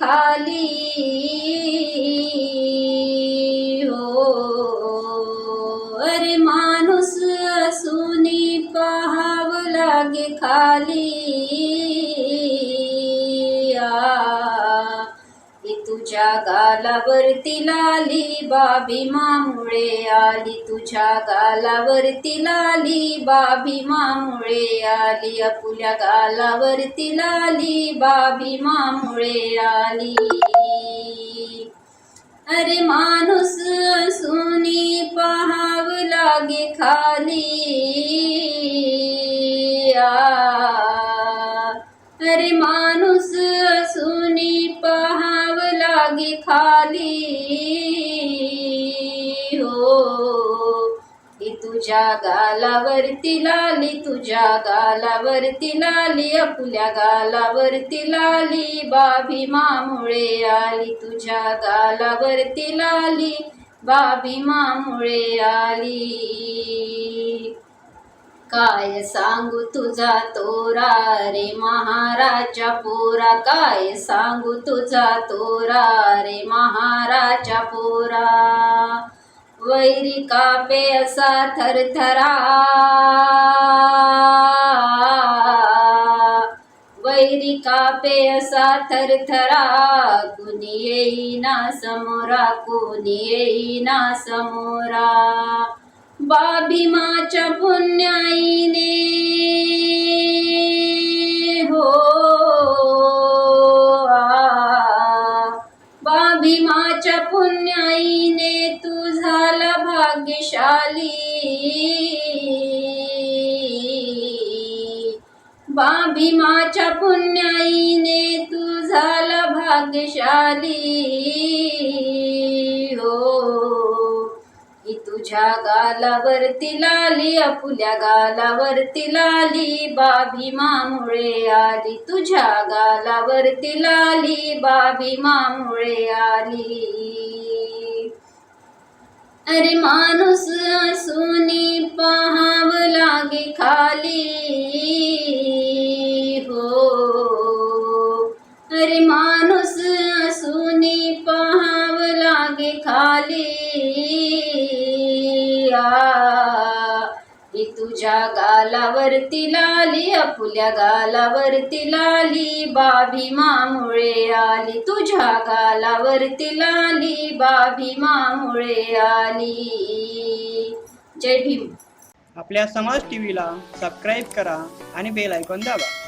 खाली हो. अरे माणूस असूनी पहाव लागे खाली. तुझ्या गालावरती लाली बाबी मामुळे आली. तुझ्या गालावरती लाली बाबी मामुळे आली. आपुल्या गालावरती लाली बाबी मामुळे आली. अरे माणूस सुनी पहाव लागे खाली. अरे माणूस लागे खाली. हो ही तुझ्या गालावरती लाली तुझ्या गालावरती लाली आपल्या गालावरती लाली. बाबी मामुळे आली तुझ्या गालावरती लाली. बाबी मामुळे आली. काय सांगू तुझा तोरा रे महाराजा पोरा? काय सांगू तुझा तोरा रे महाराजा पोरा? वैरी कापे असा थरथरा. वैरी कापे असा थरथरा. कुणी येईना समोरा कुणी येईना समोरा? बाभीमाच्या पुण्याईने. हो. आ. बाभीमाच्या पुण्याईने तू झाला भाग्यशाली. बाभीमाच्या पुण्याईने तू झाला भाग्यशाली. तुझ्या गालावरती लाली आपुल्या गालावरती लाली. बाबी मामुळे आली तुझ्या गालावरती लाली. बाबी मामुळे आली. अरे माणूस सुनी पहाव लागे खाली. हो. अरे माणूस खाली ही तुझ्या गालावरती लाली आपुल्या गालावरती लाली. बाबी मामुळे आली तुझ्या गालावरती लाली. बाबी मामुळे आली. जय भीम. आपल्या समाज टीव्हीला सबस्क्राईब करा आणि बेल ऐकून दाबा.